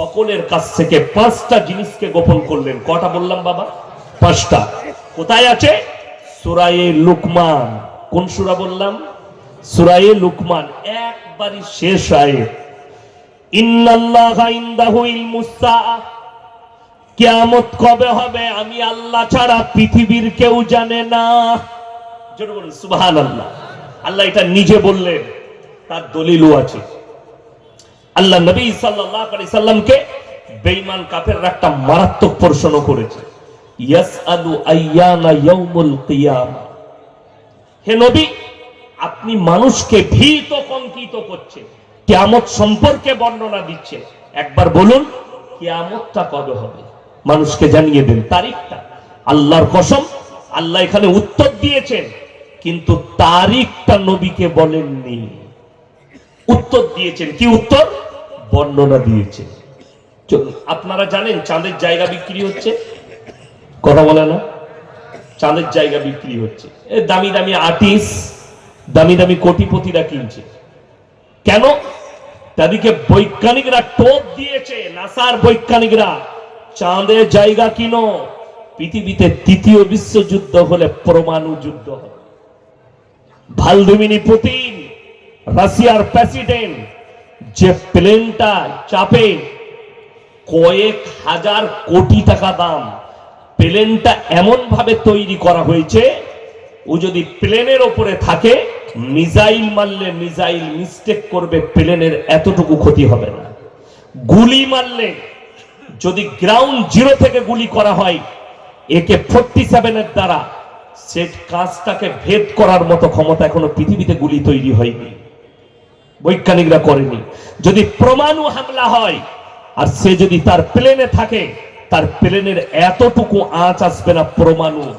সকলের কাছ থেকে পাঁচটা জিনিসকে গোপন করলেন। কটা বললাম বাবা? পাঁচটা। কোথায় আছে? সুরায়ে লুকমান। কোন সুরা বললাম? সুরায়ে লুকমান। একবারই শেষ সাআ কিয়ামত কবে হবে আমি আল্লাহ ছাড়া পৃথিবীর কেউ জানে না। জোরে বলুন, সুবহানাল্লাহ। আল্লাহ এটা নিজে বললেন, তার দলিলও আছে। আল্লাহ নবী সাল্লামকে বেঈমান কাফেররা একটা মারাত্মক প্রশ্ন করেছে। হে নবী, আপনি মানুষকে ভীত কঙ্কিত করছেন, কিয়ামত সম্পর্কে বর্ণনা দিচ্ছেন একবার বলুন, কিয়ামতটা হবে? মানুষকে জানিয়ে দেন, তারিখটা। আল্লাহর কসম, আল্লাহ এখানে উত্তর দিয়েছেন, কিন্তু তারিখটা নবীকে বলেননি। উত্তর দিয়েছেন, কি উত্তর? বর্ণনা চলুন আপনারা জানেন চাঁদের জায়গা বিক্রি হচ্ছে? কথা বলে না। চাঁদের জায়গা বিক্রি হচ্ছে। দামি দামি আর্টিস্ট দামি দামি কোটিপতিরা কিনছে। কেন? তাদেরকে বৈজ্ঞানিকরা টোপ দিয়েছে নাসার বৈজ্ঞানিকরা। চাঁদের জায়গা কিনো পৃথিবীতে তৃতীয় বিশ্বযুদ্ধ হলে পরমাণু যুদ্ধ হবে। ভালদিমিনি পুতিন রাশিয়ার প্রেসিডেন্ট যে প্লেনটা চাপে কয়েক হাজার কোটি টাকা দাম, প্লেনটা এমন ভাবে তৈরি করা হয়েছে, ও যদি প্লেনের ওপরে থাকে, মিসাইল মারলে মিসাইল মিস্টেক করবে, প্লেনের এতটুকু ক্ষতি হবে না। গুলি মারলে যদি গ্রাউন্ড জিরো থেকে গুলি করা হয় একে ফোরটি সেভেনের দ্বারা, সে কাজটাকে ভেদ করার মতো ক্ষমতা এখনও পৃথিবীতে গুলি তৈরি হয়নি। বৈজ্ঞানিকরা করেনি। যদি প্রমাণু হামলা হয়, আর সে যদি তার প্লেনে থাকে, তার প্লেনের এতটুকু আঁচ আসবে না প্রমাণু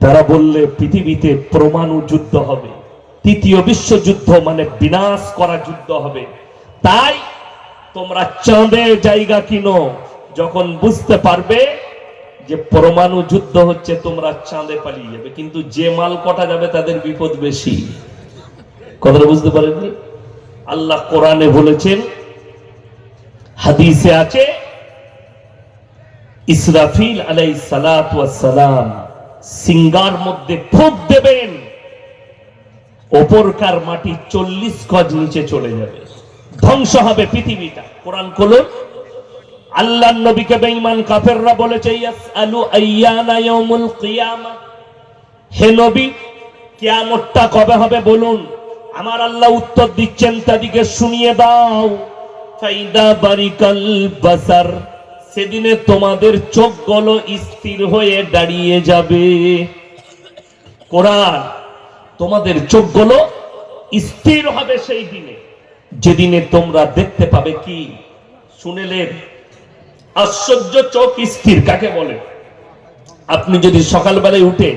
তারা বললে, পৃথিবীতে প্রমাণু যুদ্ধ হবে। তৃতীয় বিশ্বযুদ্ধ মানে বিনাশ করা যুদ্ধ হবে। তাই তোমরা চাঁদে জায়গা কিনো। যখন বুঝতে পারবে যে পরমাণু যুদ্ধ হচ্ছে, তোমরা চাঁদে পালিয়ে যাবে। কিন্তু যে মাল কটা যাবে, তাদের বিপদ বেশি। কথাটা বুঝতে পারেননি? আল্লাহ কোরআনে বলেছেন, হাদিসে আছে, ইসরাফিল আলাই সালাম সিঙ্গার মধ্যে ফুক দেবেন, ওপরকার মাটি চল্লিশ গজ নিচে চলে যাবে। ধ্বংস হবে পৃথিবীটা। কোরআন খুলুন। আল্লাহ নবীকে বেঈমান কাফেররা বলেছে, ইয়াসআলু আইয়ানা কিয়ামা। হে নবী, কিয়ামতটা কবে হবে বলুন? আমার আল্লাহ উত্তর দিচ্ছেন, তাদিকে শুনিয়ে দাও। ফাইদা বারিকাল বাসার, সেদিনে তোমাদের চোখগুলো স্থির হয়ে দাঁড়িয়ে যাবে। কোরআন, তোমাদের চোখগুলো স্থির হবে সেই দিনে। যেদিনে তোমরা দেখতে পাবে কি? শুনেলেন আশ্চর্য চোখ স্থির, কাকে বলে? আপনি যদি সকালবেলায় উঠে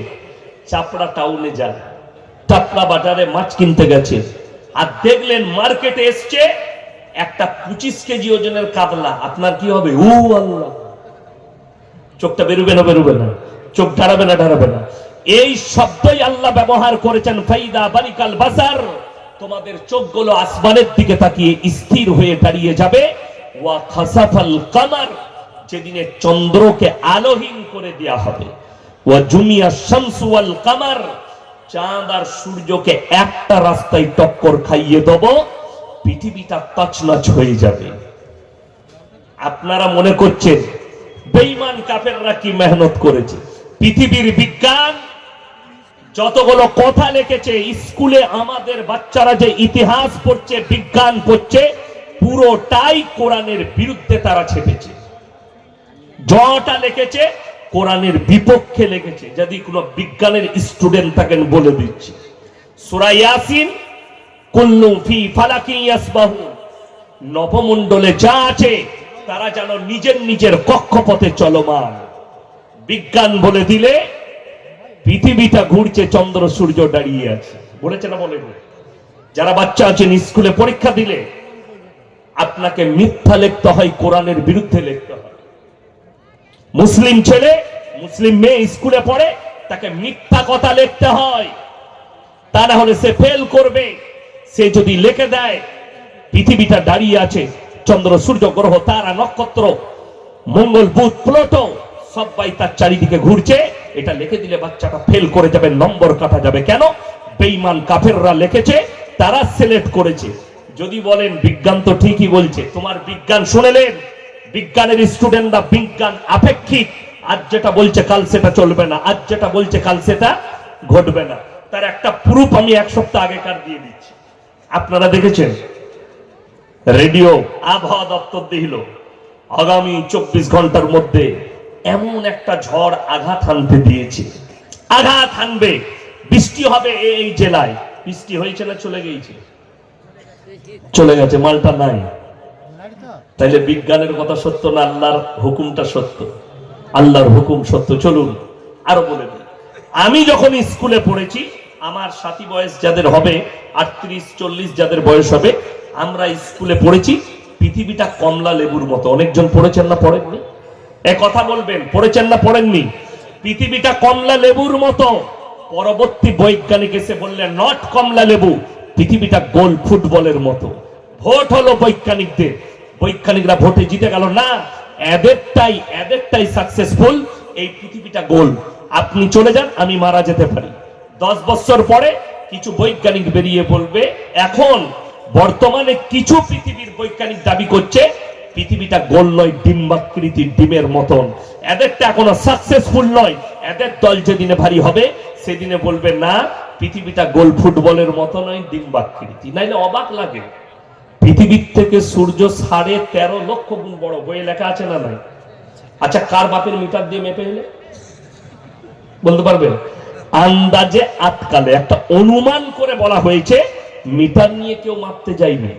চাপড়া টাউনে যান টাপড়া বাজারে মাছ কিনতে গেছে। আর দেখলেন মার্কেটে এসছে একটা পঁচিশ কেজি ওজনের কাতলা। আপনার কি হবে? উ আল্লাহ। চোখটা বেরোবে না বেরোবে না। চোখ ঢাড়াবে না ঢাড়াবে না। এই শব্দই আল্লাহ ব্যবহার করেছেন, ফাইদা বারিকাল বাজার তোমাদের চোখগুলো আসমানের দিকে তাকিয়ে স্থির হয়ে দাঁড়িয়ে যাবে। ওয়া খাসাফাল কামার, যেদিনে চন্দ্রকে আলোহীন করে দেয়া হবে। ওয়া জুমিয়া শামসু ওয়াল কামার চাঁদ আর সূর্যকে একটা রাস্তায় টক্কর খাইয়ে দেব, পৃথিবীটা তছনছ হয়ে যাবে। আপনারা মনে করছেন, বেঈমান কাফেররা কি মেহনত করেছে? পৃথিবীর বিজ্ঞান যতগুলো কথা লিখেছে, স্কুলে আমাদের বাচ্চারা যে ইতিহাস পড়ছে, বিজ্ঞান পড়ছে, পুরোটাই কোরআনের বিরুদ্ধে তারা ছেপেছে। যটা লিখেছে কোরআনের বিপক্ষে লেগেছে, যদি কোনো বিজ্ঞানের স্টুডেন্ট থাকেন বলে দিচ্ছি। সূরা ইয়াসিন, কুল্লু ফি ফালাকি ইয়াসবাহু। নবমণ্ডলে যা আছে, তারা যেন নিজের নিজের কক্ষপথে চলমান। বিজ্ঞান বলে দিলে, পৃথিবীটা ঘুরছে, চন্দ্র, সূর্য দাঁড়িয়ে আছে। বলেছে না বলেনি যারা বাচ্চা আছেন, স্কুলে পরীক্ষা দিলে, আপনাকে মিথ্যা লিখতে হয়, কোরআনের বিরুদ্ধে লিখতে হয়। মুসলিম ছেলে, মুসলিম মেয়ে স্কুলে পড়ে, তাকে মিথ্যা কথা লিখতে হয়। তা না হলে সে ফেল করবে। সে যদি লিখে দেয়, পৃথিবীটা দাঁড়িয়ে আছে, চন্দ্র, সূর্য, গ্রহ, তারা, নক্ষত্র, মঙ্গল, বুধ, প্লুটো, সবাই তার চারিদিকে ঘুরছে। এটা লিখে দিলে বাচ্চাটা ফেল করে যাবে, নম্বর কাটা যাবে। কেন? বেঈমান কাফেররা লিখেছে, তারা সিলেক্ট করেছে। যদি বলেন, বিজ্ঞান তো ঠিকই বলছে, তোমার বিজ্ঞান শুনেলেন বিজ্ঞানের স্টুডেন্টরা বিজ্ঞান আপেক্ষিক। আজ যেটা বলছে কাল সেটা চলবে না। আজ যেটা বলছে কাল সেটা ঘটবে না। তার একটা প্রুফ আমি এক সপ্তাহ আগেকার দিয়ে দিচ্ছি। আপনারা দেখেছেন? রেডিও, আবহাওয়া দপ্তর দিল, আগামী চব্বিশ ঘণ্টার মধ্যে এমন একটা ঝড় আঘাত হানতে দিয়েছে। আঘাত হানবে। বৃষ্টি হবে এই এই জেলায়। বৃষ্টি হয়েছে না চলে গিয়েছে চলে গেছে, মালটা নাই। তাইলে বিজ্ঞানের কথা সত্য না আল্লাহর হুকুমটা সত্য? আল্লাহর হুকুম সত্য, চলুন আরও বলে দিই। আমি যখন স্কুলে পড়েছি, আমার সাথী বয়স যাদের হবে, আটত্রিশ, চল্লিশ যাদের বয়স হবে, আমরা স্কুলে পড়েছি, পৃথিবীটা কমলা লেবুর মতো। অনেকজন পড়েছেন না পড়েননি? এ কথা বলবেন, পড়েছেন না পড়েননি? পৃথিবীটা কমলা লেবুর মতো। পরবর্তী বৈজ্ঞানিক এসে বললেন, নট কমলা লেবু, পৃথিবীটা গোল ফুটবলের মতো। ভোট হলো বৈজ্ঞানিকদের। বৈজ্ঞানিকরা ভোটে জিতে গেল। না, এদেরটাই এদেরটাই সাকসেসফুল এই পৃথিবীটা গোল আপনি চলে যান, আমি মারা যেতে পারি। দশ বছর পরে কিছু বৈজ্ঞানিক বেরিয়ে বলবে, এখন বর্তমানে কিছু পৃথিবীর বৈজ্ঞানিক দাবি করছে, পৃথিবীটা গোল নয়, ডিম্বাকৃতির ডিমের মতন। এদেরটা এখনও সাকসেসফুল নয়। এদের দল যেদিনে ভারী হবে, সেদিনে বলবে, না, পৃথিবীটা গোল ফুটবলের মতো নয়, ডিম্বাকৃতি। নাইলে অবাক লাগে। পৃথিবীর থেকে সূর্য সাড়ে তেরো লক্ষ গুণ বড়, বইয়ে লেখা আছে না নাই? আচ্ছা কার বাপের মিটার দিয়ে মেপে এলে? বলতে পারবেন আন্দাজে আটকালে। একটা অনুমান করে বলা হয়েছে, মিটার নিয়ে কেউ মাপতে যায়নি।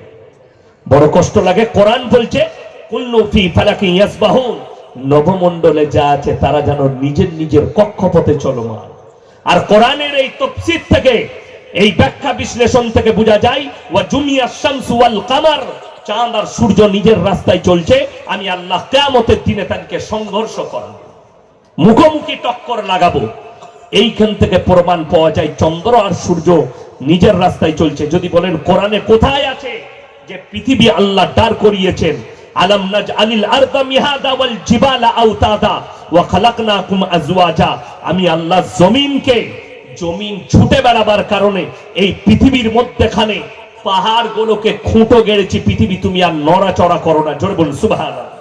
বড় কষ্ট লাগে। কোরআন বলছে, কুল্লু ফি ফালাকি ইয়াসবাহুন। নবমণ্ডলে যা আছে, তারা যেন নিজের নিজের কক্ষপথে চলমান। আর কোরআনের এই তফসির থেকে এই ব্যাখ্যা বিশ্লেষণ থেকে বোঝা যায়, ওয়া জুমিয়া শামসু ওয়াল কামার, চাঁদ আর সূর্য নিজের রাস্তায় চলছে, আমি আল্লাহ কিয়ামতের দিনে তাদেরকে সংঘর্ষ করাবো, মুখোমুখি টক্কর লাগাবো। এইখান থেকে প্রমাণ পাওয়া যায়, চন্দ্র আর সূর্য নিজের রাস্তায় চলছে। যদি বলেন, কোরআনে কোথায় আছে যে পৃথিবী আল্লাহ দাঁড় করিয়েছেন? আলাম নাজ আনিল আরদা মিহাদা ওয়াল জিবালা আওতাদা, ওয়া খালাকনাকুম আজওয়াজা। আমি আল্লাহ জমিনকে জমিন ছুটে বেড়াবার কারণে এই পৃথিবীর মধ্যেখানে পাহাড়গুলোকে খুঁটো গেড়েছি, পৃথিবী তুমি আর নড়াচড়া করো না। জোরে বলুন, সুবহানাল্লাহ।